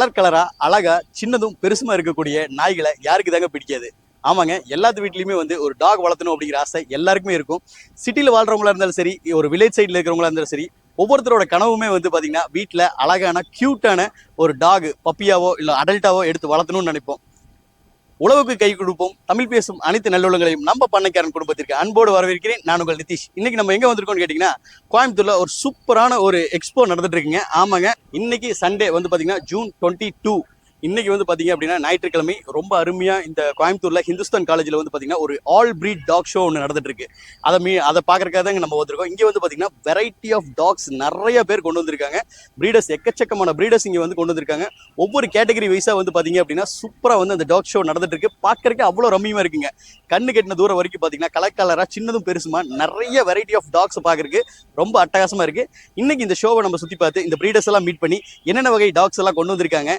Colour கலராக அழகாக சின்னதும் பெருசுமா இருக்கக்கூடிய நாய்களை யாருக்கு தாங்க பிடிக்காது? ஆமாங்க எல்லாத்து வீட்லையுமே வந்து ஒரு டாக் வளர்த்தணும் அப்படிங்கிற ஆசை எல்லாருக்குமே இருக்கும். சிட்டியில் வாழ்றவங்களா இருந்தாலும் சரி ஒரு வில்லேஜ் சைடில் இருக்கிறவங்களா இருந்தாலும் சரி ஒவ்வொருத்தரோட கனவுமே வந்து பார்த்திங்கன்னா வீட்டில் அழகான க்யூட்டான ஒரு டாக் பப்பியாவோ இல்லை அடல்ட்டாவோ எடுத்து வளர்த்தணும்னு நினைப்போம். உழவுக்கு கை கொடுப்போம். தமிழ் பேசும் அனைத்து நல்லுள்ளங்களையும் நம்ம பண்ணைக்காரன் குடும்பத்திற்கு அன்போடு வரவேற்கிறேன். நான் உங்கள் நிதிஷ். இன்னைக்கு நம்ம எங்கே வந்திருக்கோம்னு கேட்டிங்கன்னா கோயம்புத்தூரில் ஒரு சூப்பரான ஒரு எக்ஸ்போ நடந்துட்டு இருக்குங்க. ஆமாங்க. இன்னைக்கு சண்டே வந்து பார்த்தீங்கன்னா ஜூன் டுவெண்ட்டி டூ இன்னைக்கு வந்து பார்த்தீங்க அப்படின்னா ஞாயிற்றுக்கிழமை ரொம்ப அருமையாக இந்த கோயம்புத்தூரில் ஹிந்துஸ்தான் காலேஜில் வந்து பார்த்தீங்கன்னா ஒரு ஆல் பிரீட் டாக் ஷோ ஒன்று நடந்துட்டு இருக்கு அதை மீ அதை பாக்குறதுக்காக தான் நம்ம வந்திருக்கோம். இங்கே வந்து பார்த்தீங்கன்னா வெரைட்டி ஆஃப் டாக்ஸ் நிறைய பேர் கொண்டு வந்திருக்காங்க. பிரீடர்ஸ் எக்கச்சக்கமான பிரீடர்ஸ் இங்கே வந்து கொண்டு வந்திருக்காங்க. ஒவ்வொரு கேட்டகரி வைஸாக வந்து பார்த்தீங்க அப்படின்னா சூப்பராக வந்து அந்த டாக் ஷோ நடந்துட்டு இருக்கு அவ்வளோ ரம்மியமாக ரம்மியமா இருக்குங்க. கண்ணு கெட்டின தூரம் வரைக்கும் பார்த்தீங்கன்னா கலர் சின்னதும் பெருசுமா நிறைய வெரைட்டி ஆஃப் டாக்ஸ் பாக்குறதுக்கு ரொம்ப அட்டகாசமாக இருக்கு. இன்னைக்கு இந்த ஷோவை நம்ம சுற்றி பார்த்து இந்த பிரீடர்ஸ் எல்லாம் மீட் பண்ணி என்னென்ன வகை டாக்ஸ் எல்லாம் கொண்டு வந்திருக்காங்க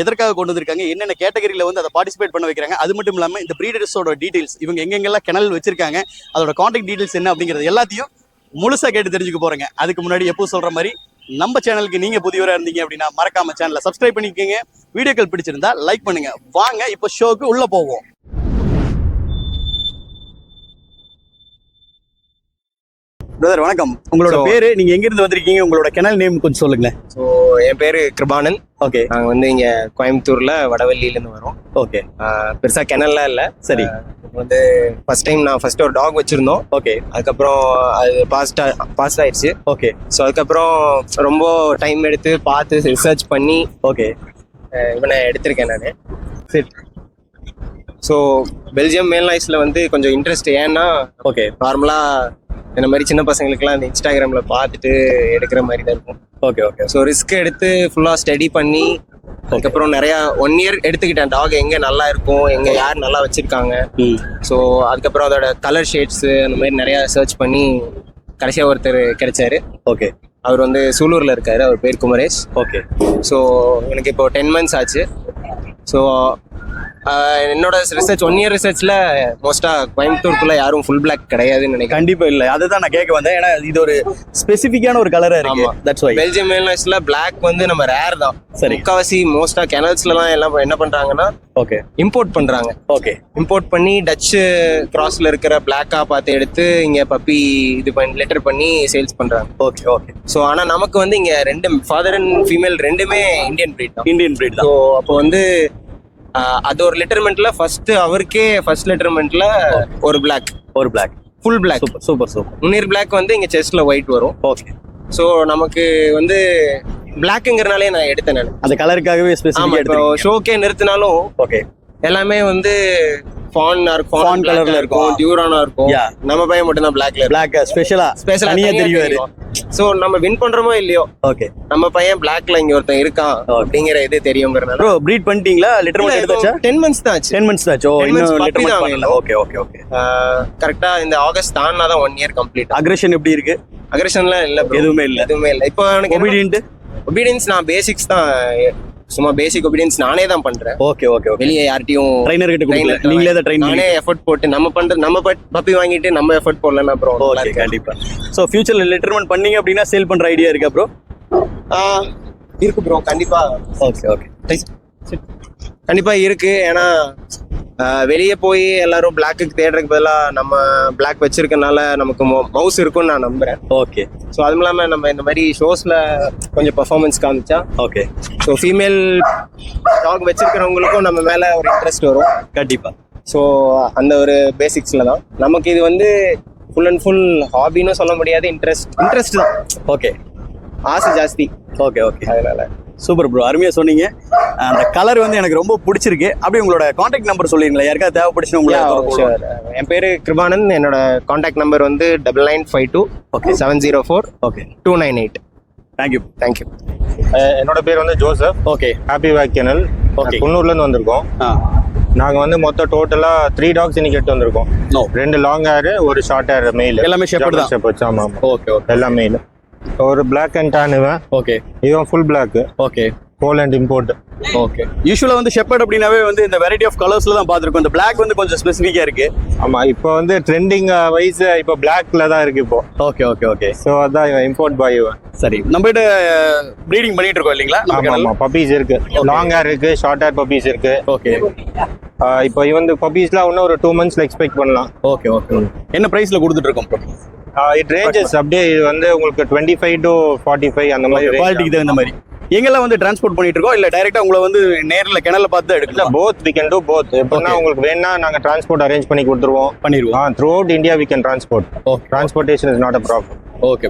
எதற்காக எதற்காக கொண்டு வந்திருக்காங்க? என்னென்ன கேட்டகரியில் வந்து அதை பார்ட்டிசிபேட் பண்ண வைக்கிறாங்க? அது மட்டும் இல்லாமல் இந்த ப்ரீடர்ஸோட டீட்டெயில்ஸ் இவங்க எங்கெங்கெல்லாம் கிணல் வச்சிருக்காங்க? அதோட காண்டாக்ட் டீடைல்ஸ் என்ன அப்படிங்கிறது எல்லாத்தையும் முழுசா கேட்டு தெரிஞ்சுக்க போறேங்க. அதுக்கு முன்னாடி எப்போ சொல்ற மாதிரி நம்ம சேனலுக்கு நீங்க புதியவராக இருந்தீங்க அப்படின்னா மறக்காம சேனலை சப்ஸ்கிரைப் பண்ணிக்கோங்க. வீடியோக்கள் பிடிச்சிருந்தா லைக் பண்ணுங்க. வாங்க இப்போ ஷோக்கு உள்ள போவோம். பிரதர் வணக்கம். உங்களோட பேரு நீங்க எங்க இருந்து வந்திருக்கீங்க? உங்களோட கெனல் நேம் கொஞ்சம் சொல்லுங்க ஸோ என் பேரு கிருபானந்த் ஓகே நாங்கள் வந்து இங்க கோயம்புத்தூர்ல வடவள்ளியிலேருந்து வரோம். ஓகே பெருசா கிணல்லாம் இல்லை. சரி. வந்து ஃபர்ஸ்ட் டைம் நான் ஃபர்ஸ்ட் ஒரு டாக் வச்சிருந்தோம். ஓகே அதுக்கப்புறம் அது பாஸ்ட் பாஸ் ஆயிடுச்சு. ஓகே ஸோ அதுக்கப்புறம் ரொம்ப டைம் எடுத்து பார்த்து ரிசர்ச் பண்ணி ஓகே இவனை எடுத்திருக்கேன் நான். சரி ஸோ பெல்ஜியம் மேல் நாய்ஸ்ல வந்து கொஞ்சம் இன்ட்ரெஸ்ட் ஏன்னா ஓகே நார்மலா இந்த மாதிரி சின்ன பசங்களுக்குலாம் இந்த இன்ஸ்டாகிராம்ல பார்த்துட்டு எடுக்கிற மாதிரி தான் இருக்கும். ஓகே ஓகே ஸோ ரிஸ்க் எடுத்து ஃபுல்லாக ஸ்டடி பண்ணி அதுக்கப்புறம் நிறைய ஒன் இயர் எடுத்துக்கிட்டேன். டாக் எங்க நல்லா இருக்கும் எங்க யார் நல்லா வச்சிருக்காங்க. ஸோ அதுக்கப்புறம் அதோட கலர் ஷேட்ஸ் அந்த மாதிரி நிறைய சர்ச் பண்ணி கடைசியா ஒருத்தர் கிடைச்சாரு. ஓகே அவர் வந்து சூலூர்ல இருக்காரு. அவர் பேர் குமரேஷ். ஓகே ஸோ எனக்கு இப்போ டென் மந்த்ஸ் ஆச்சு. ஸோ என்னோட ரிசர்ச் ஒன் இயர் ரிசர்ச்ல மோஸ்டா கோயம்புத்தூருக்குள்ள யாரும் ஃபுல் பிளாக் கிடையாதுன்னு நினைக்கிறேன். கண்டிப்பா இல்ல. அதுதான் நான் கேட்க வந்தேன். ஏன்னா இது ஒரு ஸ்பெசிபிக்கான ஒரு கலரா இருக்கு. தட்ஸ் வை பெல்ஜியம் மேல்நாய்ஸ்ல பிளாக் வந்து நம்ம ரேர் தான். சரி. முக்காவாசி மோஸ்டா கெனல்ஸ்லாம் எல்லாம் என்ன பண்றாங்கன்னா ஓகே இம்போர்ட் பண்றாங்க. ஓகே இம்போர்ட் பண்ணி டச்சு கிராஸ்ல இருக்கிற பிளாக்கா பார்த்து எடுத்து இங்க பப்பி இது பண்ணி லெட்டர் பண்ணி சேல்ஸ் பண்றாங்க. ஓகே ஓகே ஸோ ஆனா நமக்கு வந்து இங்க ரெண்டு ஃபாதர் அண்ட் ஃபீமேல் ரெண்டுமே இந்தியன் breed தான். இந்தியன் பிரீட் ஸோ தான் அப்போ வந்து அது ஒரு லெட்டர்மெண்ட்ல ஃபர்ஸ்ட் அவருக்கே ஃபர்ஸ்ட் லெட்டர்மெண்ட்ல ஒரு பிளாக் ஒரு black full black super super super முன்னீர் பிளாக் வந்து இங்க செஸ்ட்ல ஒயிட் வரும். ஓகே ஸோ நமக்கு வந்து பிளாக்குங்கிறனாலே நான் எடுத்தேன் நான். அந்த கலருக்காகவே ஆமா இப்போ ஷோக்கே நிறுத்தினாலும் ஓகே எல்லாமே வந்து ஃபான் இருக்கும் Fawn colourல இருக்கும். டியூரானா இருக்கும். நம்ம பையன் மட்டும் தான் பிளாக்ல பிளாக் ஸ்பெஷலா ஸ்பெஷலா தனியா தெரிவாரு சோ நம்ம வின் பண்றோமோ இல்லையோ ஓகே நம்ம பையன் பிளாக்ல இங்க ஒருத்தன் இருக்கான். அப்படிங்கிற இது தெரியுங்கிறனால ப்ரோ பிரீட் பண்ணிட்டீங்களா? லெட்டர் மட்டும் எடுத்தாச்சா? டென் மந்த்ஸ் தான் ஆச்சு. 10 மந்த்ஸ் தாச்சோ 10 months இன்னும் லெட்டர் தான் பண்ணல. ஓகே ஓகே ஓகே கரெக்டா இந்த ஆகஸ்ட் தானா தான் ஒன் இயர் கம்ப்ளீட் அக்ரஷன் எப்படி இருக்கு? அக்ரஷன்லாம் இல்ல. எதுவுமே இல்ல. எதுவுமே இல்ல. இப்போ எனக்கு ஒபீடியன்ட் ஒபீடியன்ஸ் நான் பேசிக்ஸ் தான் சும்மா பேசிக் ஒபீடியன்ஸ் நானே தான் பண்றேன். ஓகே ஓகே வெளியே யார்ட்டையும் ட்ரைனர் கிட்ட நீங்களே தான் ட்ரெயின் நானே எஃபர்ட் போட்டு நம்ம பண்ற நம்ம பப்பி வாங்கிட்டு நம்ம எஃபர்ட் போடலன்னா அப்புறம் ஓகே. கண்டிப்பா. சோ ஃபியூச்சர்ல லெட்டர்மெண்ட் பண்ணீங்க அப்படின்னா சேல் பண்ற ஐடியா இருக்கா ப்ரோ இருக்கு ப்ரோ கண்டிப்பா. ஓகே ஓகே கண்டிப்பா இருக்கு. ஏன்னா வெளியே போய் எல்லாரும் பிளாக்குக்கு தேடுறதுக்கு பதிலா நம்ம பிளாக் வச்சிருக்கனால நமக்கு மவுஸ் இருக்கும்னு நான் நம்புறேன். ஓகே ஸோ அதுவும் இல்லாம நம்ம இந்த மாதிரி ஷோஸ்ல கொஞ்சம் பெர்ஃபார்மன்ஸ் காமிச்சா ஓகே ஸோ ஃபீமேல் டாக் வச்சிருக்கிறவங்களுக்கும் நம்ம மேல ஒரு இன்ட்ரெஸ்ட் வரும். கண்டிப்பா. ஸோ அந்த ஒரு பேசிக்ஸ்ல தான். நமக்கு இது வந்து ஃபுல் அண்ட் ஃபுல் ஹாபின்னு சொல்ல முடியாது இன்ட்ரெஸ்ட் இன்ட்ரெஸ்ட் தான். ஓகே ஆசை ஜாஸ்தி. ஓகே ஓகே அதனால. சூப்பர் ப்ரோ அருமையா சொன்னீங்க. அந்த கலர் வந்து எனக்கு ரொம்ப பிடிச்சிருக்கு. அப்படியே உங்களோட காண்டாக்ட் நம்பர் சொல்லிருங்களா யாருக்காவது தேவைப்படுச்சுன்னா உங்களை Yeah, தொடர்பு sure. கொள்ளுங்க. என் பேரு கிருபானந்த். என்னோட காண்டாக்ட் நம்பர் வந்து double nine five two Okay. Seven zero four okay two nine eight thank you thank you என்னோட பேர் வந்து ஜோசப் ஓகே ஹாப்பி வேக்கனல் Okay. குன்னூர்லேருந்து வந்திருக்கோம். நாங்கள் வந்து மொத்தம் டோட்டலாக த்ரீ டாக்ஸ் இன்னைக்கு எடுத்து வந்திருக்கோம். நோ ரெண்டு லாங் ஹேர் ஒரு ஷார்ட் ஹேர் மெயில் எல்லாமே shepherd தான். ஷெப்பர்ட்ஸ் ஆமாம் ஓகே ஓகே எல்லாம் மெயில் ஒரு பிளாக் அண்ட் டேன் இவன். ஓகே இவன் full black okay Poland import okay யூஸ்வலா வந்து ஷெப்பர்ட் அப்படின்னாவே வந்து இந்த வெரைட்டி ஆஃப் கலர்ஸ்ல தான் பார்த்திருக்கோம். இந்த Black வந்து கொஞ்சம் ஸ்பெசிஃபிக்கா இருக்கு. ஆமா இப்போ வந்து ட்ரெண்டிங் வைஸ் இப்போ பிளாக்ல தான் இருக்கு இப்போ. ஓகே ஓகே ஓகே ஸோ அதான் இவன் இம்போர்ட் பாய் இவன். சரி. நம்ம கிட்ட ப்ரீடிங் பண்ணிட்டு இருக்கோம் இல்லைங்களா? நம்ம ஆமா கிட்ட ஆமா பப்பீஸ் இருக்கு. லாங் ஹேர் இருக்கு ஷார்ட் ஹேர் பப்பீஸ் இருக்கு. ஓகே இப்போ இவன் பப்பீஸ்லாம் இன்னும் ஒரு டூ மந்த்ஸ்ல எக்ஸ்பெக்ட் பண்ணலாம். ஓகே ஓகே என்ன பிரைஸ்ல கொடுத்துட்டு இருக்கோம்? இட் ரேஞ்சஸ் அப்படியே இது வந்து உங்களுக்கு twenty five to forty five அந்த மாதிரி குவாலிட்டிக்கு தகுந்த மாதிரி. எங்கெல்லாம் வந்து டிரான்ஸ்போர்ட் பண்ணிட்டு இருக்கோம்? இல்ல டைரக்டா உங்களை வந்து நேர்ல கிணல்ல பார்த்து எடுக்கலாம் both we can do both எப்படின்னா. உங்களுக்கு வேணா நாங்க டிரான்ஸ்போர்ட் அரேஞ்ச் பண்ணி கொடுத்துருவோம். பண்ணிடுவோம். Throughout India we can transport okay transportation is not a problem okay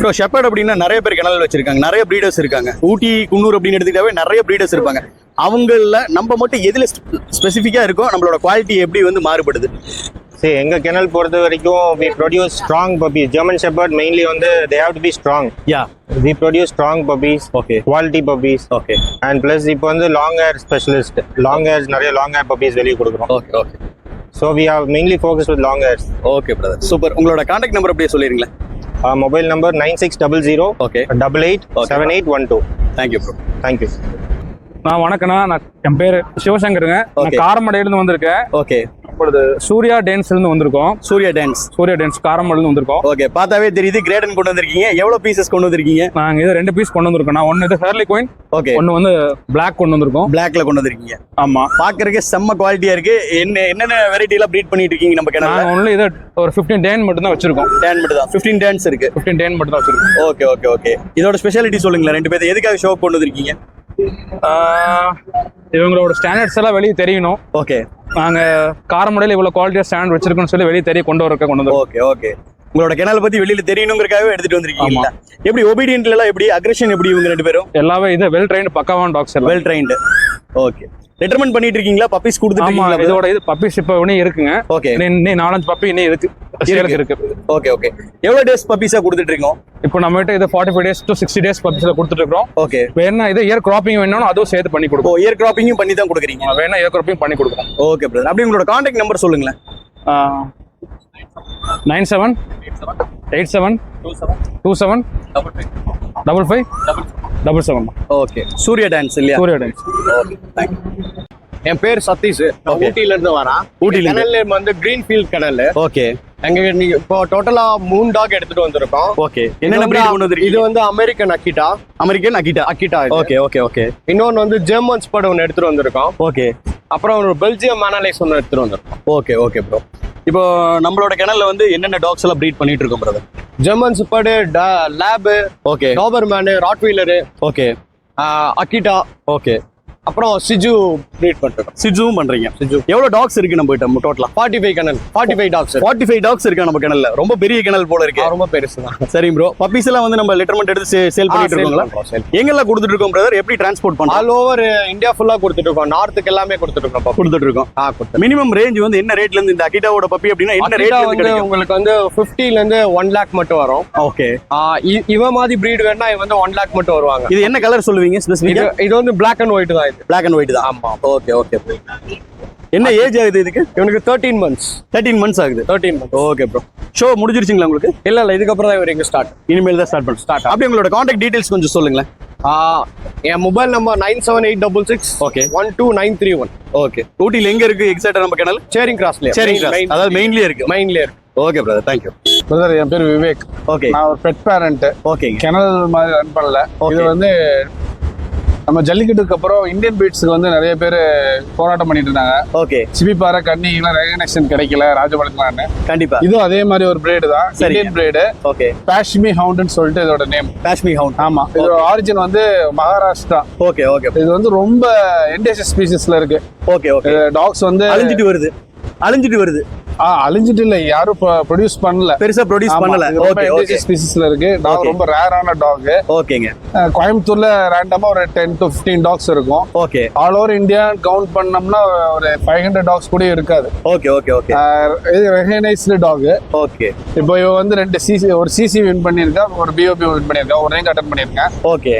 so shepherd அப்படின்னா நிறைய பேர் கிணல் வச்சிருக்காங்க. நிறைய ப்ரீடர்ஸ் இருக்காங்க. ஊட்டி குன்னூர் அப்படின்னு எடுத்துக்கிட்டாவே நிறைய ப்ரீடர்ஸ் இருப்பாங்க. அவங்கள நம்ம மட்டும் எதுல ஸ்பெசிஃபிக்கா இருக்கோ நம்மளோட குவாலிட்டி எப்படி வந்து மாறுபடுது? சரி எங்க கிணல் பொறுத்த வரைக்கும் we produce strong puppies German shepherd mainly வந்து they have to be strong yeah we produce strong puppies okay quality puppies okay and plus இப்போ வந்து long hair specialist long hairs நிறைய லாங் ஹேர் பப்பீஸ் வெளியே கொடுக்குறோம். Okay okay so we have mainly focus with long hairs okay brother super உங்களோட contact number அப்படியே சொல்லிடுங்களேன். Mobile number nine six double zero okay double eight. Seven eight one two thank you bro thank you நான் வணக்கண்ணா நான் என் பேர் சிவசங்கருங்க. நான் காரமடையிலிருந்து வந்திருக்கேன். Okay இப்பொழுது சூர்யா டேன்ஸ்ல இருந்து வந்திருக்கோம். சூர்யா டான்ஸ் சூர்யா டேன்ஸ் காரமடையிலிருந்து வந்திருக்கோம். ஓகே பார்த்தாவே தெரியுது கிரேடன் கொண்டு வந்திருக்கீங்க. எவ்வளவு பீசஸ் கொண்டு வந்திருக்கீங்க? நாங்க இது ரெண்டு பீஸ் கொண்டு வந்திருக்கோம். நான் ஒன்னு இது ஹேர்லி கோயின் ஓகே ஒன்னு வந்து பிளாக் கொண்டு வந்திருக்கோம். பிளாக்ல கொண்டு வந்திருக்கீங்க. ஆமா. பாக்குறதுக்கு செம்ம குவாலிட்டியா இருக்கு. என்ன என்னென்ன வெரைட்டி எல்லாம் ப்ரீட் பண்ணிட்டு இருக்கீங்க நம்ம நாங்க ஒன்லி இது ஒரு 15 டேன் மட்டும் தான் வச்சிருக்கோம். டேன் மட்டும் தான் ஃபிஃப்டீன் டேன்ஸ் இருக்கு. 15 டேன் மட்டும் தான் வச்சிருக்கோம். ஓகே ஓகே ஓகே இதோட ஸ்பெஷாலிட்டி சொல்லுங்களேன் ரெண்டு பேரும் எதுக்காக ஷோ கொண்டு வந்திருக்கீங்க? இவங்களோட ஸ்டாண்டர்ட்ஸ் எல்லாம் வெளியே தெரியணும். ஓகே நாங்க காரமடையில இவ்வளவு குவாலிட்டியா ஸ்டாண்டர்ட் வச்சிருக்கோம்னு சொல்லி வெளியே தெரிய கொண்டு வரக்க கொண்டு வந்திருக்கோம். ஓகே ஓகே உங்களோட கிணல் பத்தி வெளியில தெரியணுங்கிறக்காகவே எடுத்துட்டு வந்திருக்கீங்க எப்படி ஒபீடியன்ட்ல எல்லாம் எப்படி அக்ரஷன் எப்படி இவங்க ரெண்டு பேரும்? எல்லாமே இது வெல் ட்ரைன்டு பக்காவான டாக்ஸ் வெல் ட்ரைன்டு ஓகே ரெட்டர்மெண்ட் பண்ணிட்டு இருக்கீங்களா பப்பீஸ் ஆமா கொடுத்துட்டு இதோட இது பப்பீஸ் இப்போ இன்னும் இருக்குங்க. ஓகே இன்னும் நாலஞ்சு பப்பி இன்னும் இருக்கு. சேலுக்கு இருக்கு. ஓகே ஓகே எவ்வளவு டேஸ் பப்பீஸா கொடுத்துட்டு இருக்கோம் இப்போ நம்ம கிட்ட இது forty five days to sixty days பர்ச்சேஸ்ல கொடுத்துட்டு இருக்கோம் ஓகே வேணா இது இயர் கிராப்பிங் வேணும்னா அதுவும் சேர்த்து பண்ணி கொடுப்போம் இயர் கிராப்பிங்கும் பண்ணி தான் கொடுக்குறீங்க. வேணா இயர் கிராப்பிங் பண்ணி கொடுக்குறோம் ஓகே பிரதர் அப்படி உங்களோட காண்டாக்ட் நம்பர் சொல்லுங்களேன். Nine seven eight seven two seven double five double seven okay Surya dens இல்லையா? சூர்யா தேங்க்யூ என் பேர் சதீஷ். ஊட்டில இருந்து வரேன். ஊட்டில நேம் வந்து கிரீன் ஃபீல்ட் கனல் ஓகே எங்க நீங்க இப்போ டோட்டலா மூணு டாக் எடுத்துட்டு வந்திருக்கோம். ஓகே என்னென்ன வந்து- கொண்டு இது வந்து அமெரிக்கன் அக்கிட்டா அமெரிக்கன் அக்கிட்டா இது. ஓகே ஓகே ஓகே இன்னொன்னு வந்து ஜெர்மன் ஸ்பட் ஒன்று எடுத்துட்டு வந்திருக்கோம். ஓகே அப்புறம் ஒரு பெல்ஜியம் மேனலைஸ் ஒன்று எடுத்துட்டு வந்திருக்கோம். ஓகே ஓகே ப்ரோ இப்போ நம்மளோட கிணல்ல வந்து என்னென்ன டாக்ஸ் எல்லாம் ப்ரீட் பண்ணிட்டு இருக்கோம் brother German ஸ்படு lab okay Dobermann Rottweiler okay Akita okay அப்புறம் சிஜு ப்ரீட் பண்ணிருக்கோம் சிஜுவும் பண்றீங்க. சிஜு. எவ்வளவு டாக்ஸ் இருக்கு நம்ம கிட்ட? டோட்டலா forty five kennel forty five dogs forty five dogs இருக்கா நம்ம கிணல்ல ரொம்ப பெரிய கிணல் போல இருக்கு. ரொம்ப பெருசு தான். சரி ப்ரோ பப்பீஸ் எல்லாம் வந்து நம்ம லெட்டர்மெண்ட் எடுத்து சேல் பண்ணிட்டு இருக்கோங்களா? எங்கெல்லாம் கொடுத்துட்டு இருக்கோம் பிரதர் எப்படி டிரான்ஸ்போர்ட் பண்ணலாம் ஆல் ஓவர் இந்தியா ஃபுல்லா கொடுத்துட்டு இருக்கோம் நார்த்துக்கு எல்லாமே கொடுத்துட்டு இருக்கோம். கொடுத்துட்டு இருக்கோம் ஆ கொடுத்து மினிமம் ரேஞ்ச் வந்து என்ன ரேட்ல இருந்து இந்த அகிட்டாவோட பப்பி அப்படின்னா என்ன இருந்து வந்து உங்களுக்கு வந்து 50 ல இருந்து ஒன் லேக் மட்டும் வரும். ஓகே ஆ, இ- இவன் மாதிரி பிரீட் வேணா இவன் வந்து ஒன் லேக் மட்டும் வருவாங்க. இது என்ன கலர் சொல்லுவீங்க இது வந்து பிளாக் அண்ட் ஒயிட் தான் பிளாக் அண்ட் ஒயிட் தான். ஆமா ஓகே ஓகே என்ன ஏஜ் ஆகுது இதுக்கு? இவனுக்கு தேர்ட்டீன் மந்த்ஸ் தேர்ட்டீன் மந்த்ஸ் ஆகுது. Thirteen months okay bro show முடிஞ்சிருச்சுங்களா உங்களுக்கு? இல்ல இல்ல இதுக்கப்புறம் தான் இவர் இங்க ஸ்டார்ட் இனிமேல் தான் ஸ்டார்ட் பண்ண ஸ்டார்ட் அப்படி உங்களோட காண்டாக்ட் டீடைல்ஸ் கொஞ்சம் சொல்லுங்களேன். என் mobile number nine seven eight double six Okay. One two nine three one okay ஊட்டியில் எங்க இருக்கு எக்ஸாக்டா நம்ம கிணல் சேரிங் கிராஸ்ல சரி அதாவது மெயின்லயே இருக்கு. மெயின்ல இருக்கு. Okay brother thank you brother என் பேர் விவேக். ஓகே நான் ஒரு பெட் பேரண்ட் ஓகேங்க கிணல் மாதிரி ரன் பண்ணல. இது. வந்து நம்ம ஜல்லிக்கட்டுக்கு அப்புறம் இந்தியன் பீட்ஸுக்கு வந்து நிறைய பேர் போராட்டம் பண்ணிட்டு இருந்தாங்க. ஓகே. சிபிபாறை கன்னிங்கெல்லாம் ரெகனேஷன் கிடைக்கல ராஜபாளையத்துலான்னு கண்டிப்பா. இதுவும் அதே மாதிரி ஒரு பிரேடு தான். Indian breed okay. பேஷ்மி ஹவுண்டுன்னு சொல்லிட்டு இதோட நேம் காஷ்மீர் ஹவுண்ட் ஆமா. இதோட ஆரிஜின் வந்து மகாராஷ்டிரா. Okay okay. இது வந்து ரொம்ப என்டேஜர் ஸ்பீசிஸ்ல இருக்கு. Okay okay. டாக்ஸ் வந்து அழிஞ்சிட்டு வருது. அழிஞ்சிட்டு வருது. அழிஞ்சிட்டு இல்ல யாரும் ப்ரொடியூஸ் பண்ணல. பெருசா ப்ரொடியூஸ் பண்ணல. ஓகே ஓகே ஸ்பீசிஸ்ல இருக்கு. டாக். ரொம்ப ரேரான டாக் ஓகேங்க கோயம்புத்தூர்ல ரேண்டமா ஒரு டென் டு 15 டாக்ஸ் இருக்கும். Okay all over India count பண்ணோம்னா ஒரு ஃபைவ் ஹண்ட்ரட் டாக்ஸ் கூட இருக்காது. ஓகே ஓகே ஓகே இது ரெகனைஸ்டு டாக் ஓகே இப்போ இவ வந்து ரெண்டு சிசி ஒரு சிசி வின் பண்ணியிருக்கா ஒரு பிஓபி வின் பண்ணியிருக்கா ஒரு ரேங்க் அட்டன் பண்ணியிருக்கேன் ஓகே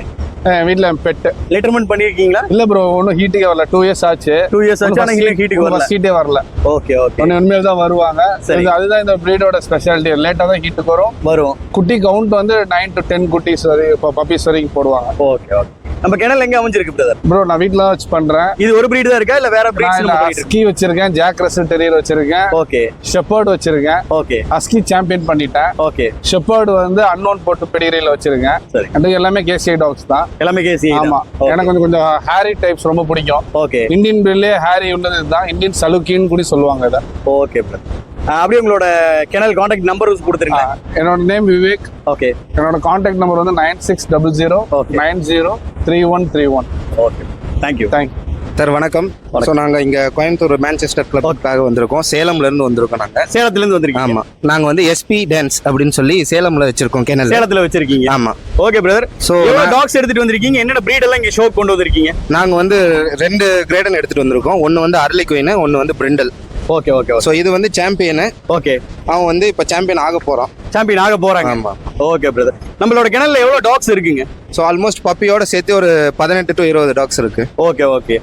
வீட்டில் பெட்டு. லெட்டர்மெண்ட் பண்ணிருக்கீங்களா? இல்ல ப்ரோ ஒன்றும் ஹீட்டுக்கே வரல. டூ இயர்ஸ் ஆச்சு. டூ இயர்ஸ் ஆச்சு ஆனா இன்னும் ஹீட்டுக்கு வரல. ஹீட்டே வரல. ஓகே ஓகே ஒன்று உண்மையில தான் வருவாங்க. சரி. அதுதான் இந்த பிரீடோட ஸ்பெஷாலிட்டி லேட்டாக தான் ஹீட்டுக்கு வரும். வரும். குட்டி கவுண்ட் வந்து நைன் டு டென் குட்டிஸ் வரைக்கும் இப்போ பப்பீஸ் வரைக்கும் போடுவாங்க. ஓகே ஓகே நம்ம கிணல் எங்க அமைஞ்சிருக்கு பிரதர் ப்ரோ நான் வீட்டில் வச்சு பண்றேன். இது ஒரு breed தான் இருக்கா இல்ல வேற பிரீட்ஸ் ஸ்கி வச்சிருக்கேன் ஜாக் ரசல் டெரியர் வச்சிருக்கேன். ஓகே ஷெப்பர்ட் வச்சிருக்கேன். ஓகே அஸ்கி சாம்பியன் பண்ணிட்டேன். ஓகே ஷெப்பர்டு வந்து அன்னோன் போட்டு பெடிகிரியில் வச்சிருக்கேன். சரி. எனக்கு எல்லாமே கேசிஐ டாக்ஸ் தான். எல்லாமே கேசி ஆமா. எனக்கு கொஞ்சம் கொஞ்சம் ஹேரி டைப்ஸ் ரொம்ப பிடிக்கும். ஓகே இந்தியன் பிரீட்லயே ஹேரி உள்ளது இதுதான். இந்தியன் சலுக்கின்னு கூட சொல்லுவாங்க இதை. ஓகே பிரதர் அப்படியே உங்களோட கிணல் காண்டாக்ட் நம்பர் கொடுத்துருங்க. என்னோட நேம் விவேக். ஓகே என்னோட காண்டாக்ட் நம்பர் வந்து nine six double zero. Nine zero three one three one okay thank you thank you sir வணக்கம். ஸோ நாங்கள் இங்கே கோயம்புத்தூர் மேன்செஸ்டர் கிளப்புக்காக வந்திருக்கோம். சேலம்ல இருந்து வந்திருக்கோம் நாங்கள் சேலத்துல இருந்து வந்திருக்கீங்க. ஆமாம் நாங்கள் வந்து எஸ்பி டான்ஸ் அப்படின்னு சொல்லி சேலம்ல வச்சிருக்கோம் கேனல் சேலத்துல வச்சிருக்கீங்க. ஆமாம் ஓகே பிரதர் ஸோ டாக்ஸ் எடுத்துட்டு வந்திருக்கீங்க? என்னென்ன breed எல்லாம் இங்க ஷோ கொண்டு வந்திருக்கீங்க? நாங்கள் வந்து ரெண்டு கிரேடன் எடுத்துட்டு வந்திருக்கோம். ஒன்று வந்து அரளி குயின் ஒன்று வந்து பிரிண்டல் ஓகே ஓகே ஸோ இது வந்து சாம்பியனு ஓகே அவன் வந்து இப்போ சாம்பியன் ஆக போகிறான் சாம்பியன் ஆக போறாங்க. ஆமாம் ஓகே பிரதர் நம்மளோட கிணல்ல எவ்வளவு டாக்ஸ் இருக்குங்க? ஸோ ஆல்மோஸ்ட் பப்பியோட சேர்த்து ஒரு பதினெட்டு டு இருபது டாக்ஸ் இருக்கு. ஓகே ஓகே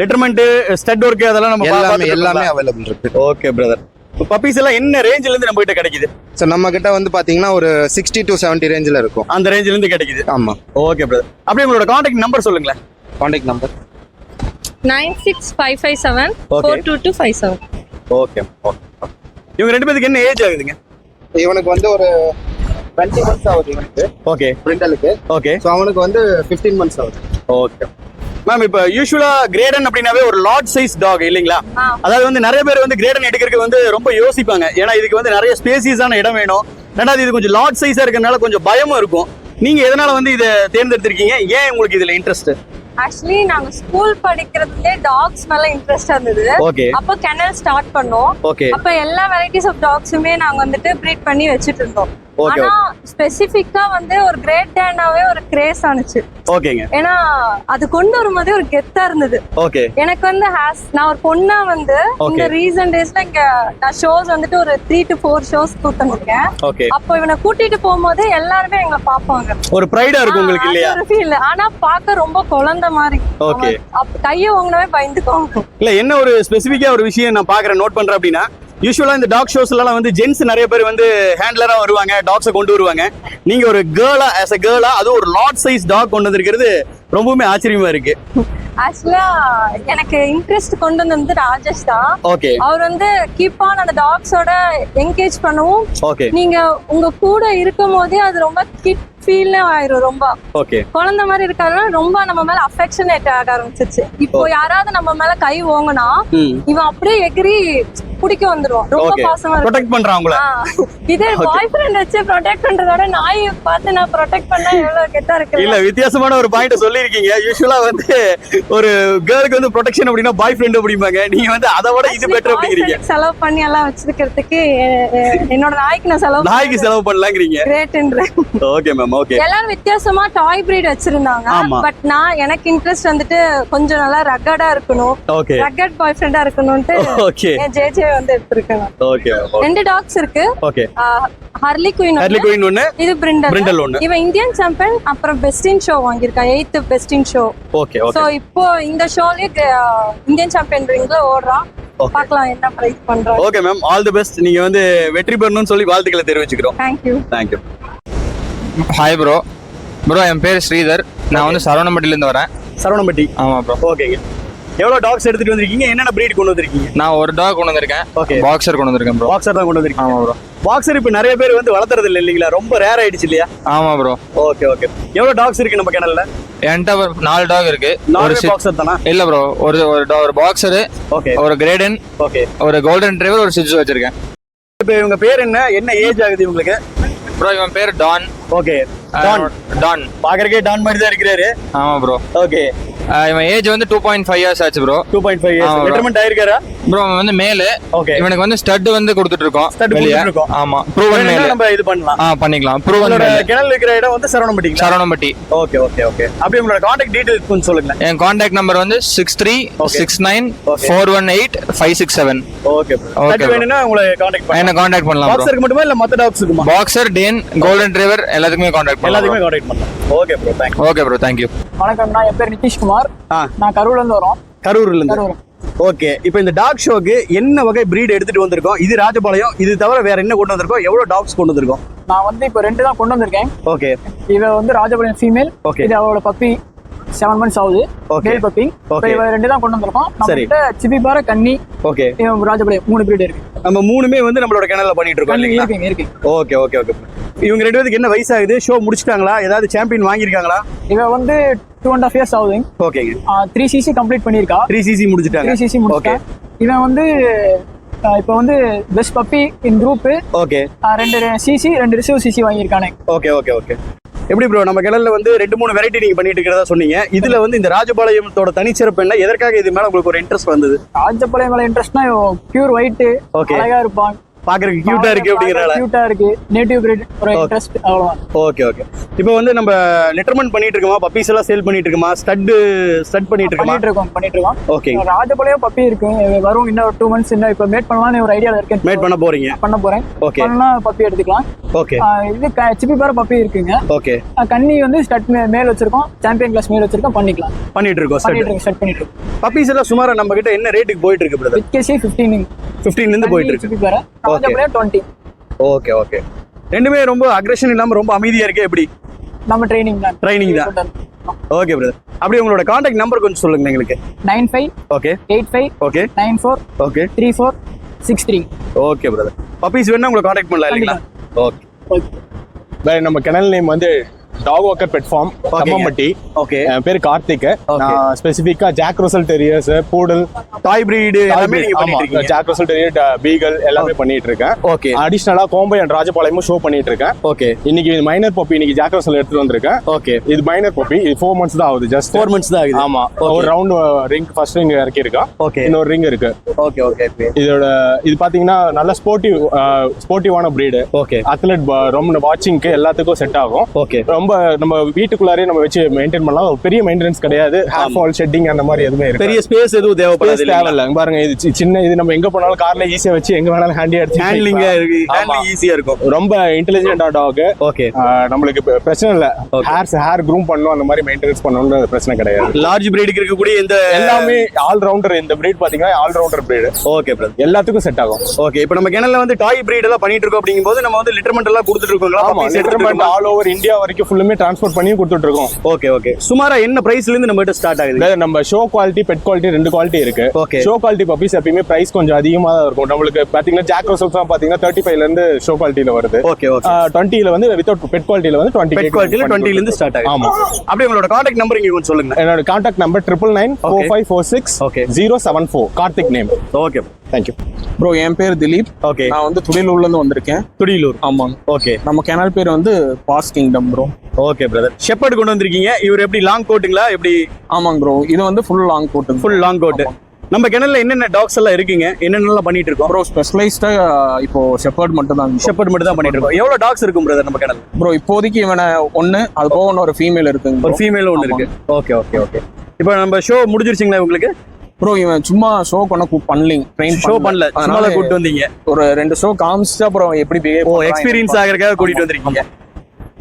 லெட்டர்மெண்ட் ஸ்டட் ஒர்க் அதெல்லாம் நம்ம எல்லாமே எல்லாமே அவைலபிள் இருக்கு. ஓகே பிரதர் பப்பீஸ் எல்லாம் என்ன ரேஞ்சில இருந்து நம்ம கிட்ட கிடைக்குது? ஸோ நம்ம கிட்ட வந்து பார்த்தீங்கன்னா ஒரு சிக்ஸ்டி டு செவன்ட்டி ரேஞ்சில் இருக்கும். அந்த ரேஞ்சில இருந்து கிடைக்குது. ஆமாம் ஓகே பிரதர் அப்படியே உங்களோட காண்டாக்ட் நம்பர் சொல்லுங்களேன். Contact number nine six five five seven. Four two two five seven okay okay இவங்க ரெண்டு பேருக்கு என்ன ஏஜ் ஆகுதுங்க? இவனுக்கு வந்து ஒரு டுவெண்ட்டி மந்த்ஸ் ஆகுது இவனுக்கு. ஓகே பிரிண்டலுக்கு ஓகே ஸோ அவனுக்கு வந்து ஃபிஃப்டீன் மந்த்ஸ் ஆகுது. ஓகே மேம் இப்போ யூஸ்வலா கிரேடன் அப்படின்னாவே ஒரு லார்ஜ் சைஸ் டாக் இல்லைங்களா. அதாவது வந்து நிறைய பேர் வந்து கிரேடன் எடுக்கிறதுக்கு வந்து ரொம்ப யோசிப்பாங்க. ஏன்னா இதுக்கு வந்து நிறைய ஸ்பேசிஸான இடம் வேணும். ரெண்டாவது இது கொஞ்சம் லார்ஜ் சைஸா இருக்கறனால கொஞ்சம் பயமும் இருக்கும். நீங்க எதனால வந்து இதை தேர்ந்தெடுத்திருக்கீங்க? ஏன் உங்களுக்கு இதுல இன்ட்ரெஸ்ட் ஆக்சுவலி நாங்க ஸ்கூல் படிக்கிறதுலே டாக்ஸ் மேல இன்ட்ரெஸ்ட் இருந்தது. அப்போ கெனல் ஸ்டார்ட் பண்ணோம். அப்ப எல்லா வெரைட்டிஸ் ஆஃப் டாக்ஸுமே நாங்க வந்துட்டு ப்ரீட் பண்ணி வச்சுட்டு இருந்தோம். ஆனா ஸ்பெசிபிக்கா வந்து ஒரு கிரேட் டேனாவே ஒரு கிரேஸ் ஆனிச்சு. ஓகேங்க. ஏன்னா அது கொண்டு வரும்போதே ஒரு கெத்தா இருந்தது. ஓகே. எனக்கு வந்து ஹேஸ் நான் ஒரு பொண்ணா வந்து இந்த. ரீசன்ட் டேஸ்ல இங்க நான் ஷோஸ் வந்துட்டு ஒரு த்ரீ டு ஃபோர் ஷோஸ் கூட்டிருக்கேன் ஓகே. அப்போ இவனை கூட்டிட்டு போகும்போது எல்லாருமே எங்களை பார்ப்பாங்க. ஒரு ப்ரைடா இருக்கும் உங்களுக்கு இல்லையா? ஒரு feel. ஆனா பார்க்க ரொம்ப குழந்தை மாதிரி. அப்ப கைய வாங்கினவே பயந்துக்குவாங்க இல்ல என்ன ஒரு ஸ்பெசிஃபிக்கா ஒரு விஷயம் நான் பாக்குறேன் நோட் பண்றேன் அப்படின்னா யூஸ்வலா இந்த டாக் ஷோஸ்லாம் வந்து ஜென்ஸ் நிறைய பேர் வந்து ஹேண்ட்லரா வருவாங்க டாக்ஸை கொண்டு வருவாங்க. நீங்க ஒரு கேர்ளா ஆஸ் அ கேர்ளா அதுவும் ஒரு லார்ஜ் சைஸ் டாக் கொண்டு வந்திருக்கிறது ரொம்பவுமே ஆச்சரியமா இருக்கு. ஆக்சுவலா எனக்கு இன்ட்ரெஸ்ட் கொண்டு வந்தது ராஜேஷ் தான். ஓகே அவர் வந்து கீப் ஆன் அந்த டாக்ஸோட என்கேஜ் பண்ணவும் ஓகே நீங்க உங்க கூட இருக்கும் போதே அது ரொம்ப கிட் ஃபீல் ஆயிரும் ரொம்ப. ஓகே குழந்தை மாதிரி இருக்காதுன்னா ரொம்ப நம்ம மேல அஃபெக்ஷனேட் ஆக ஆரம்பிச்சிருச்சு. இப்போ யாராவது நம்ம மேல கை ஓங்கினா ம் இவன் அப்படியே எகிரி பிடிக்க வந்துருவான் ரொம்ப பாசமா ப்ரொடெக்ட் பண்றான் உங்களை இதே பாய் ஃப்ரெண்ட் வச்சு ப்ரொடெக்ட் பண்றதோட நாய் பார்த்து நான் ப்ரொடெக்ட் பண்ணா எவ்வளவு கெத்தா இருக்கு இல்ல வித்தியாசமான ஒரு பாயிண்ட் சொல்லியிருக்கீங்க. யூஸ்வலா வந்து ஒரு கேர்ளுக்கு வந்து ப்ரொடெக்ஷன் அப்படின்னா பாய் ஃப்ரெண்ட் அப்படிம்பாங்க. நீங்க வந்து அதை விட இது பெட்டர் அப்படிங்கிறீங்க. செலவு பண்ணி எல்லாம் வச்சிருக்கிறதுக்கு என்னோட நாய்க்கு நான் செலவு நாய்க்கு செலவு பண்ணலாங்கிறீங்க. கிரேட்ன்ற ஓகே மேம் ஓகே எல்லாரும் வித்தியாசமா டாய் பிரீட் வச்சிருந்தாங்க. பட் நான் எனக்கு இன்ட்ரெஸ்ட் வந்துட்டு கொஞ்சம் நல்லா ரக்கடா இருக்கணும். ரக்கட் பாய் ஃப்ரெண்டா இருக்கணும்ட்டு ஓகே ஜேஜே வந்து எடுத்திருக்கேன் ஓகே ரெண்டு டாக்ஸ் இருக்கு. Okay Harley Quinn Harley Quinn ஒன்னு இது பிரிண்டல் பிரிண்டல் ஒன்னு இவன் இந்தியன் சாம்பியன் அப்புறம் best in show வாங்கியிருக்கான் eight best in show okay so இப்போ இந்த ஷோலயே இந்தியன் சாம்பியன் ரிங்ல ஓடுறான். பார்க்கலாம் என்ன பிரைஸ் பண்றான். Okay ma'am all the best நீங்க வந்து வெற்றி பெறணும்னு சொல்லி வாழ்த்துக்களை தெரிவிச்சுக்கிறோம். Thank you thank you hi bro bro என் பேர் ஸ்ரீதர். நான் வந்து சரவணம்பட்டிலேருந்து வரேன். சரவணம்பட்டி. ஆமாம் ப்ரோ ஓகேங்க எவ்வளவு டாக்ஸ் எடுத்துட்டு வந்திருக்கீங்க? என்னென்ன breed கொண்டு வந்திருக்கீங்க? நான் ஒரு டாக் கொண்டு வந்திருக்கேன். ஓகே பாக்ஸர் கொண்டு வந்திருக்கேன் ப்ரோ பாக்ஸர் தான் கொண்டு வந்திருக்கீங்க. ஆமாம் ப்ரோ பாக்ஸர் இப்போ நிறைய பேர் வந்து வளர்த்துறது இல்லை இல்லைங்களா? ரொம்ப ரேர் ஆயிடுச்சு இல்லையா? ஆமாம் ப்ரோ ஓகே ஓகே எவ்வளவு டாக்ஸ் இருக்கு நம்ம கிணல்ல என்கிட்ட ஒரு நாலு டாக் இருக்கு. ஒரு நாலு பாக்ஸர் தானா? இல்ல ப்ரோ ஒரு ஒரு dog- ஒரு பாக்ஸரு ஓகே ஒரு கிரேடன் ஓகே ஒரு கோல்டன் டிரைவர் ஒரு சிஜு வச்சிருக்கேன். இப்போ இவங்க பேர் என்ன? என்ன ஏஜ் ஆகுது இவங்களுக்கு? ப்ரோ இவன் பேர் டான் ஓகே டான் டான் பாக்குறதுக்கே டான் மாதிரி தான் இருக்கிறாரு. ஆமாம் ப்ரோ ஓகே இவன் ஏஜ் வந்து டூ பாயிண்ட் ஃபைவ் இயர்ஸ் ஆச்சு bro two point five years. Retirement ஆயிருக்காரா? Bro அவன் வந்து மேலு. ஓகே இவனுக்கு வந்து ஸ்டட் வந்து கொடுத்துட்டு இருக்கோம் Stud வெளியே. கொடுத்துட்டு இருக்கோம். ஆமா ப்ரூவன் மேலு. நம்ம இது பண்ணலாம். ஆ பண்ணிக்கலாம். ப்ரூவன் மேலு. கிணல் இருக்கிற இடம் வந்து சரவணம்பட்டிங்களா? சரவணம்பட்டி. ஓகே ஓகே ஓகே அப்படி உங்களோட காண்டாக்ட் டீடைல்ஸ் கொஞ்சம் சொல்லுங்களேன். என் காண்டாக்ட் நம்பர் வந்து six three. Six nine Okay. Four one eight five six seven okay bro. வேணும்னா உங்களை காண்டாக்ட் என்ன காண்டாக்ட் பண்ணலாம் பாக்ஸருக்கு மட்டுமா இல்ல மத்த டாக்ஸுக்குமா பாக்ஸர் டேன் கோல்டன் டிரைவர் எல்லாத்துக்குமே காண்டாக்ட் பண்ணலாம் எல்லாத்துக்குமே காண்டாக்ட் பண்ணலாம். Okay bro thanks okay bro thank you வணக்கம் நான் என் பேர் நிதிஷ்குமார். ஆ. நான் கரூர்ல இருந்து வரோம். கரூர்ல இருந்து ஓகே. இப்போ இந்த டாக் ஷோக்கு என்ன வகை பிரீட் எடுத்துட்டு வந்திருக்கோம்? இது ராஜபாளையம். இது தவிர வேற என்ன கொண்டு வந்திருக்கோம்? எவ்வளவு டாக்ஸ் கொண்டு வந்திருக்கோம்? நான் வந்து இப்போ ரெண்டு தான் கொண்டு வந்திருக்கேன். ஓகே. இவ வந்து ராஜபாளையம் ஃபீமேல் Okay. இது அவளோட பப்பி செவன் மந்த்ஸ் ஆகுது. மேல் பப்பி இப்போ ரெண்டு தான் கொண்டு வந்திருக்கோம். சரி. நம்ம சிபிபார கன்னி ஓகே ராஜபாளையம் மூணு பிரீட் இருக்கு. நம்ம மூணுமே வந்து நம்மளோட கிணறுல பண்ணிட்டு இருக்கோம் இல்லைங்களா? இருக்கு ஓகே ஓகே ஓகே இவங்க ரெண்டு பேருக்கு என்ன வயசாகுது? ஷோ முடிச்சிட்டாங்களா? ஏதாவது சாம்பியன் வாங்கியிருக்காங்களா? இவ வந்து டூ அண்ட் ஆஃப் இயர்ஸ் ஆகுது. ஓகேங்க த்ரீ சிசி கம்ப்ளீட் பண்ணியிருக்கா. த்ரீ சிசி முடிச்சிட்டாங்க. த்ரீ சிசி ஓகே இவன் வந்து இப்போ வந்து best puppy in group okay ரெண்டு சிசி ரெண்டு ரிசர்வ் சிசி வாங்கியிருக்கானே. ஓகே ஓகே ஓகே எப்படி ப்ரோ நம்ம கிணறுல வந்து ரெண்டு மூணு வெரைட்டி நீங்க பண்ணிட்டு இருக்கிறதா சொன்னீங்க. இதுல வந்து இந்த ராஜபாளையத்தோட தனிச்சிறப்பு என்ன? எதற்காக இது மேல உங்களுக்கு ஒரு இன்ட்ரெஸ்ட் வந்தது? ராஜபாளையம் மேல இன்ட்ரெஸ்ட்னா பியூர் ஒயிட் Okay. அழகா இருப்பான். பாக்குறதுக்கு கியூட்டா இருக்கு அப்படிங்கறனால. கியூட்டா இருக்கு. நேட்டிவ் பிரீட் ஒரு. இன்ட்ரெஸ்ட் அவ்வளவுதான். ஓகே ஓகே இப்போ வந்து நம்ம லெட்டர்மெண்ட் பண்ணிட்டு இருக்கோமா பப்பீஸ் எல்லாம் சேல் பண்ணிட்டு இருக்கோமா ஸ்டட் ஸ்டட் பண்ணிட்டு இருக்கோமா பண்ணிட்டு இருக்கோம் பண்ணிட்டு இருக்கோம் ஓகே ராஜபாளையம் பப்பி இருக்கு. வரும் இன்னும் டூ மந்த்ஸ் இன்னும் இப்போ மேட் பண்ணலாம்னு ஒரு ஐடியால இருக்கேன். மேட் பண்ண போறீங்க. பண்ண போறேன். ஓகே பண்ணா பப்பி எடுத்துக்கலாம். ஓகே இது சிப்பி பார பப்பி இருக்குங்க. ஓகே கன்னி வந்து ஸ்டட் மேல் வச்சிருக்கோம். சாம்பியன் கிளாஸ் மேல் வச்சிருக்கோம். பண்ணிக்கலாம். பண்ணிட்டு இருக்கோம் பண்ணிட்டு ஸ்டட் இருக்கோம் ஸ்டட் பண்ணிட்டு இருக்கோம் பப்பீஸ் எல்லாம் சுமாரா நம்ம கிட்ட என்ன ரேட்டுக்கு போயிட்டு இருக்கு பிரதர் வித் கேசி ஃபிஃப்டீன் 15 ல இருந்து போயிட்டு இருக்கு டுவெண்ட்டி ஓகே ஓகே. ரெண்டுமே ரொம்ப அக்ரெஷன் இல்லாம ரொம்ப அமைதியா இருக்கு எப்படி? நம்ம ட்ரைனிங் தான். ட்ரைனிங் தான். ஓகே பிரதர் அப்படி உங்களோட காண்டாக்ட் நம்பர் கொஞ்சம் சொல்லுங்க எங்களுக்கு. Nine five okay eight five okay nine four okay three four six three. Okay brother puppies வேணா உங்களை காண்டாக்ட் பண்ணலாம் இல்லைங்களா? ஓகே வேற நம்ம கிணல் நேம் வந்து dog walker pet farm Kammampatti okay என் பேர் கார்த்திக். நான் ஸ்பெசிஃபிக்கா Jack Russell terriers poodle toy breed எல்லாமே நீங்க ஜாக் ரோசல் டெரியர் பீகல் எல்லாமே பண்ணிட்டு இருக்கேன் ஓகே அடிஷனலா கோம்பை அண்ட் ராஜபாளையமும் ஷோ பண்ணிட்டு இருக்கேன் ஓகே இன்னைக்கு மைனர் பப்பி இன்னைக்கு ஜாக் ரோசல் எடுத்துட்டு வந்திருக்கேன். ஓகே இது மைனர் பப்பி இது ஃபோர் மந்த்ஸ் தான் ஆகுது ஜஸ்ட் ஃபோர் மந்த்ஸ் தான் ஆகுது. ஆமா. ஒரு ரவுண்ட் ரிங் ஃபர்ஸ்ட் ரிங் இறக்கி இருக்கான் ஓகே இன்னொரு ரிங் இருக்கு. ஓகே ஓகே இதோட இது பாத்தீங்கன்னா நல்ல ஸ்போர்ட்டிவ் ஸ்போர்ட்டிவான பிரீடு ஓகே அத்லெட் ரொம்ப வாட்சிங்க்கு எல்லாத்துக்கும் செட் ஆகும். ஓகே ரொம்ப நம்ம வீட்டுக்குள்ளாரே நம்ம வச்சு மெயின்டைன் பண்ணலாம். பெரிய மெயின்டெனன்ஸ் கிடையாது. ஹேர் ஃபால் ஷெட்டிங் அந்த மாதிரி எதுவுமே இருக்கு பெரிய ஸ்பேஸ் எதுவும் தேவைப்படாது தேவையில்ல. பாருங்க இது சின்ன இது நம்ம எங்க போனாலும் கார்ல ஈஸியா வச்சு எங்க வேணாலும் ஹேண்டி அடிச்சு ஹேண்ட்லிங் ஈஸியா இருக்கும். ரொம்ப இன்டெலிஜென்டா டாக் ஓகே நம்மளுக்கு பிரச்சனை இல்ல. ஹேர்ஸ் ஹேர் க்ரூம் பண்ணணும் அந்த மாதிரி மெயின்டெனன்ஸ் பண்ணணும்னு பிரச்சனை கிடையாது. லார்ஜ் பிரீடுக்கு இருக்கக்கூடிய இந்த எல்லாமே ஆல் ரவுண்டர் இந்த பிரீட் பாத்தீங்கன்னா all rounder breed okay brother எல்லாத்துக்கும் செட் ஆகும். ஓகே இப்போ நம்ம கிணல்ல வந்து டாய் பிரீட் எல்லாம் பண்ணிட்டு இருக்கோம் அப்படிங்கும்போது நம்ம வந்து லிட்டர்மெண்ட் எல்லாம் கொடுத்துட்டு இருக்கோங்களா? ஆமா லிட்டர்மெண்ட் ஆல் ஓவர் இந்தியா வரைக்கும் ஃபுல்லுமே டிரான்ஸ்போர்ட் பண்ணி கொடுத்துட்டு இருக்கோம் ஓகே ஓகே சுமாரா என்ன பிரைஸ்ல இருந்து நம்ம கிட்ட ஸ்டார்ட் ஆகுது? நம்ம ஷோ குவாலிட்டி பெட் குவாலிட்டி ரெண்டு குவாலிட்டி இருக்கு. ஓகே ஷோ குவாலிட்டி பப்பீஸ் எப்பயுமே பிரைஸ் கொஞ்சம் அதிகமா தான் இருக்கும். நம்மளுக்கு பாத்தீங்கன்னா ஜாக் ரோசல்ஸ் தான் பாத்தீங்கன்னா தேர்ட்டி ஃபைவ்ல இருந்து ஷோ குவாலிட்டியில வருது. ஓகே ஓகே டுவெண்ட்டில வந்து வித்தவுட் பெட் குவாலிட்டியில வந்து டுவெண்ட்டி பெட் குவாலிட்டில 20 ல இருந்து ஸ்டார்ட் ஆகுது. ஆமா. அப்படியே உங்களோட காண்டாக்ட் நம்பர் இங்க கொஞ்சம் சொல்லுங்க. என்னோட contact number triple nine four five four six Okay. Zero seven four Karthik name okay thank you bro என் பேர் திலீப். ஓகே நான் வந்து துடியலூர்ல இருந்து வந்திருக்கேன். துடியலூர். ஆமாங்க. ஓகே நம்ம கேனல் பேர் வந்து boss kingdom bro okay brother shepherd கொண்டு வந்திருக்கீங்க. இவர் எப்படி லாங் கோட்டுங்களா எப்படி ஆமாங்க ப்ரோ இது வந்து full long coat full long coat நம்ம கிணல்ல என்னென்ன டாக்ஸ் எல்லாம் இருக்குங்க? என்னென்னலாம் பண்ணிட்டு இருக்கோம்? ப்ரோ ஸ்பெஷலைஸ்டா இப்போ ஷெப்பர்ட் மட்டும் தான் ஷெப்பர்ட் மட்டும் தான் பண்ணிட்டு இருக்கோம். எவ்வளவு டாக்ஸ் இருக்கும் பிரதர் நம்ம கிணல் ப்ரோ இப்போதைக்கு இவனை ஒன்னு அது போக இன்னும் ஒரு ஃபீமேல் இருக்குங்க ஒரு ஃபீமேல் ஒன்று இருக்கு. ஓகே ஓகே ஓகே இப்போ நம்ம ஷோ முடிஞ்சிருச்சுங்களா உங்களுக்கு ப்ரோ இவன் சும்மா ஷோ பண்ண பண்ணலிங் ட்ரெயின் ஷோ பண்ணல. தான் கூட்டு வந்தீங்க. ஒரு ரெண்டு ஷோ காமிச்சிட்டு அப்புறம் எப்படி பிஹேவ் எக்ஸ்பீரியன்ஸ் ஆகிறதுக்காக கூட்டிட்டு வந்திருக்கீங்க.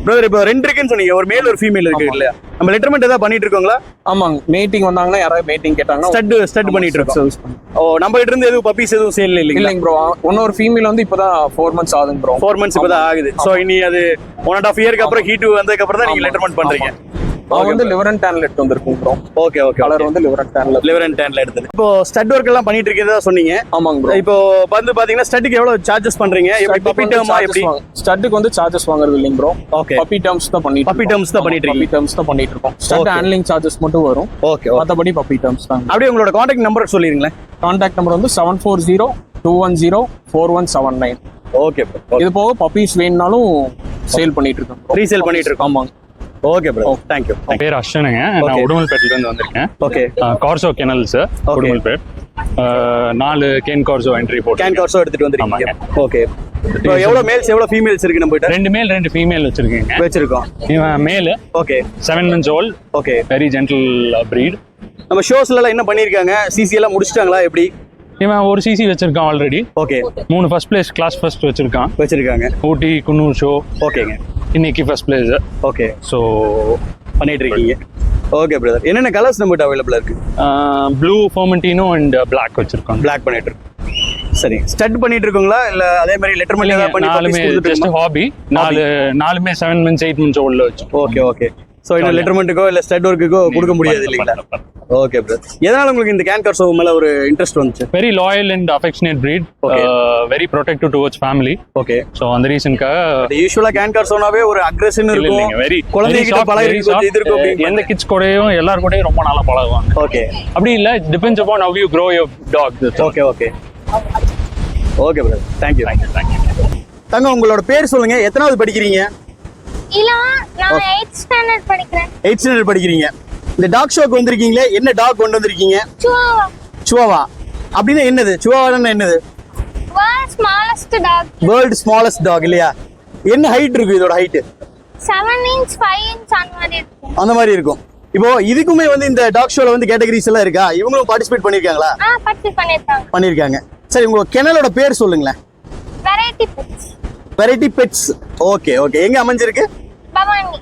பிரதர் இப்போ ரெண்டு இருக்குன்னு சொன்னீங்க. ஒரு மேல் ஒரு ஃபீமேல் இருக்கு இல்லையா? நம்ம லெட்டர்மெண்ட் ஏதாவது பண்ணிட்டு இருக்கோங்களா? ஆமாங்க. மீட்டிங் வந்தாங்கன்னா யாராவது மீட்டிங் கேட்டாங்கன்னா ஸ்டட் ஸ்டட் பண்ணிட்டு இருக்கோம். சர்வீஸ் ஓ நம்ம கிட்ட இருந்து எதுவும் பப்பீஸ் எதுவும் சேல் இல்லைங்களா? இல்லைங்க ப்ரோ இன்னொரு ஃபீமேல் வந்து இப்போதான் ஃபோர் மந்த்ஸ் ஆகுதுங்க ப்ரோ ஃபோர் மந்த்ஸ் இப்போ தான் ஆகுது. ஸோ இனி அது ஒன் அண்ட் ஆஃப் இயருக்கு அப்புறம் ஹீட் வந்ததுக்கு அப்புறம் தான் நீங்க. லெட்டர்மெண்ட் பண்றீங்க. அவன் வந்து லிவர் அண்ட் டேன் லெட் வந்திருக்கும் ப்ரோ ஓகே ஓகே கலர் வந்து லிவர் அண்ட் டேன்ல லிவர் அண்ட் டேன்ல எடுத்தது. இப்போ ஸ்டட் ஒர்க் எல்லாம் பண்ணிட்டு இருக்கதா சொன்னீங்க. ஆமாங்க ப்ரோ இப்போ வந்து பாத்தீங்கன்னா ஸ்டட்டுக்கு எவ்வளவு சார்ஜஸ் பண்றீங்க? பப்பி டேர்மா எப்படி? ஸ்டட்டுக்கு வந்து சார்ஜஸ் வாங்குறது இல்லைங்க ப்ரோ ஓகே பப்பி டேர்ம்ஸ் தான் பண்ணிட்டு Puppy terms தான் பண்ணிட்டு பப்பி டேர்ம்ஸ் தான் பண்ணிட்டு இருக்கோம். ஸ்டட். ஹேண்ட்லிங் சார்ஜஸ் மட்டும் வரும். ஓகே மற்றபடி பப்பி டேர்ம்ஸ் தான். அப்படியே உங்களோட காண்டாக்ட் நம்பர் சொல்லிருங்களேன் கான்டாக்ட் நம்பர் வந்து seven four zero two one zero four one seven nine okay இது போக பப்பீஸ் வேணும்னாலும் சேல் பண்ணிட்டு இருக்கோம். Resale பண்ணிட்டு இருக்கோம். ஆமாங்க. ஓகே ப்ரோ தேங்க்யூ என் பேர் Okay. நான் உடுமல்பேட்டில இருந்து வந்திருக்கேன். Okay Corso kennels Okay. Udumalpet நாலு கேன் கார்சோ என்ட்ரி போட்டு கேன் கார்ஸோ எடுத்துட்டு வந்திருக்கீங்க. ஓகே இப்போ எவ்வளவு மேல்ஸ் எவ்வளவு ஃபீமேல்ஸ் இருக்கு நம்ம கிட்ட ரெண்டு மேல் ரெண்டு ஃபீமேல் வச்சிருக்கீங்க. வச்சிருக்கோம். இவன் male okay seven months old okay very gentle breed நம்ம ஷோஸ்ல எல்லாம் என்ன பண்ணிருக்காங்க சிசி எல்லாம் முடிச்சிட்டாங்களா? எப்படி? இவன் ஒரு சிசி வச்சிருக்கான் ஆல்ரெடி ஓகே மூணு ஃபர்ஸ்ட் பிளேஸ் கிளாஸ் ஃபர்ஸ்ட் வச்சிருக்கான். வச்சிருக்காங்க. ஊட்டி குன்னூர் ஷோ ஓகேங்க இன்னைக்கு ஃபர்ஸ்ட் பிளேஸ் ஓகே ஸோ பண்ணிட்டு இருக்கீங்க. ஓகே பிரதர் என்னென்ன கலர்ஸ் நம்ம கிட்ட அவைலபிளா இருக்கு? ப்ளூ ஃபோமண்டினோ அண்ட் பிளாக் வச்சிருக்கான் பிளாக் பண்ணிட்டு இருக்கோம் சரி. ஸ்டட் பண்ணிட்டு இருக்கோங்களா? இல்ல அதே மாதிரி லெட்டர் பண்ணி நாலுமே ஜஸ்ட் ஹாபி நாலு நாலுமே செவன் மந்த்ஸ் எயிட் மந்த்ஸ் ஓல்ட்ல வச்சு ஓகே ஓகே ஸோ இன்னும் லெட்டர்மெண்ட்டுக்கோ இல்லை ஸ்டட் ஒர்க்குக்கோ கொடுக்க முடியாது இல்லைங்களா? ஓகே ப்ரோ எதனால உங்களுக்கு இந்த கேன் கார் ஷோ மேல ஒரு இன்ட்ரெஸ்ட் வந்துச்சு? Very loyal and affectionate breed. Okay. Very protective towards family okay so அந்த ரீசனுக்காக யூஸ்வலா கேன் கார் ஷோனாவே ஒரு அக்ரெஷன் இருக்கும். வெரி குழந்தைகிட்ட பழகி இது இருக்கும் எந்த கிட்ஸ் கூடயும் எல்லார் கூடயும் ரொம்ப நல்லா பழகுவாங்க. ஓகே அப்படி இல்ல depends upon how you grow your dog okay okay okay bro thank you தங்க உங்களோட பேர் சொல்லுங்க. எத்தனாவது படிக்கிறீங்க? இல்ல நான் ஸ்டாண்டர்ட் படிக்கிறேன். எயிட் ஸ்டாண்டர்ட் படிக்கிறீங்க. இந்த டாக் ஷோக்கு வந்திருக்கீங்களே என்ன டாக் கொண்டு வந்திருக்கீங்க? சுவாவா சுவாவா அப்படின்னா என்னது? சுவாவானா என்னது? World smallest dog world smallest dog இல்லையா? என்ன ஹைட் இருக்கு இதோட height seven inch five inch அந்த மாதிரி இருக்கும். அந்த மாதிரி இருக்கும். இப்போ இதுக்குமே வந்து இந்த டாக் ஷோல வந்து கேட்டகரிஸ் எல்லாம் இருக்கா? இவங்களும் பார்ட்டிசிபேட் பண்ணிருக்காங்களா ஆ பர்ச்சேஸ் பண்ணிருக்காங்க பண்ணிருக்காங்க சரி உங்க கிணலோட பேர் சொல்லுங்களேன். Variety pets variety pets okay okay எங்க அமைஞ்சிருக்கு? பவானி.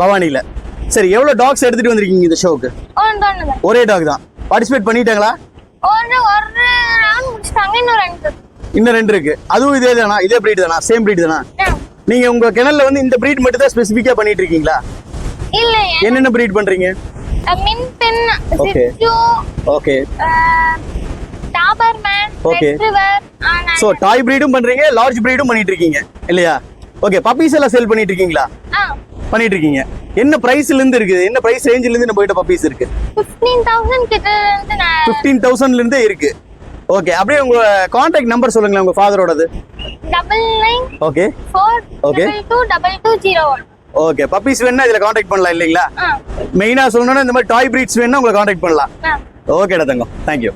பவானில சரி எவ்வளவு டாக்ஸ் எடுத்துட்டு வந்திருக்கீங்க இந்த ஷோக்கு ஒரே டாக் தான். பார்ட்டிசிபேட் பண்ணிட்டாங்களா? இன்னும் ரெண்டு. இருக்கு. அதுவும் இதே தானா? இதே பிரீட் தானா? சேம் பிரீட் தானா. நீங்க உங்க கிணல்ல வந்து இந்த பிரீட் மட்டும் தான் ஸ்பெசிஃபிக்கா பண்ணிட்டு இருக்கீங்களா இல்ல என்னென்ன பிரீட் பண்றீங்க? Min pin. சிச்சு okay Doberman Okay. Retriever so toy பிரீடும் பண்றீங்க லார்ஜ் பிரீடும் பண்ணிட்டு இருக்கீங்க இல்லையா? ஓகே பப்பீஸ் எல்லாம் சேல் பண்ணிட்டு இருக்கீங்களா பண்ணிட்டு இருக்கீங்க என்ன பிரைஸ்ல இருந்து இருக்குது? என்ன பிரைஸ் ரேஞ்சில இருந்து நம்ம கிட்ட பப்பீஸ் இருக்கு? ஃபிஃப்டீன் தௌசண்ட் கிட்ட இருந்து நான் பிப்டீன் தௌசண்ட்ல இருந்தே இருக்கு. ஓகே அப்படியே உங்க கான்டாக்ட் நம்பர் சொல்லுங்களேன் உங்க ஃபாதரோடது ஓகே ஒன் ஓகே பப்பீஸ் வேணா இதுல கான்டாக்ட் பண்ணலாம் இல்லைங்களா? மெயினா சொல்லணும்னா இந்த மாதிரி டாய் பிரீட்ஸ் வேணா உங்களை கான்டாக்ட் பண்ணலாம். ஓகேடா தங்கம் தேங்க்யூ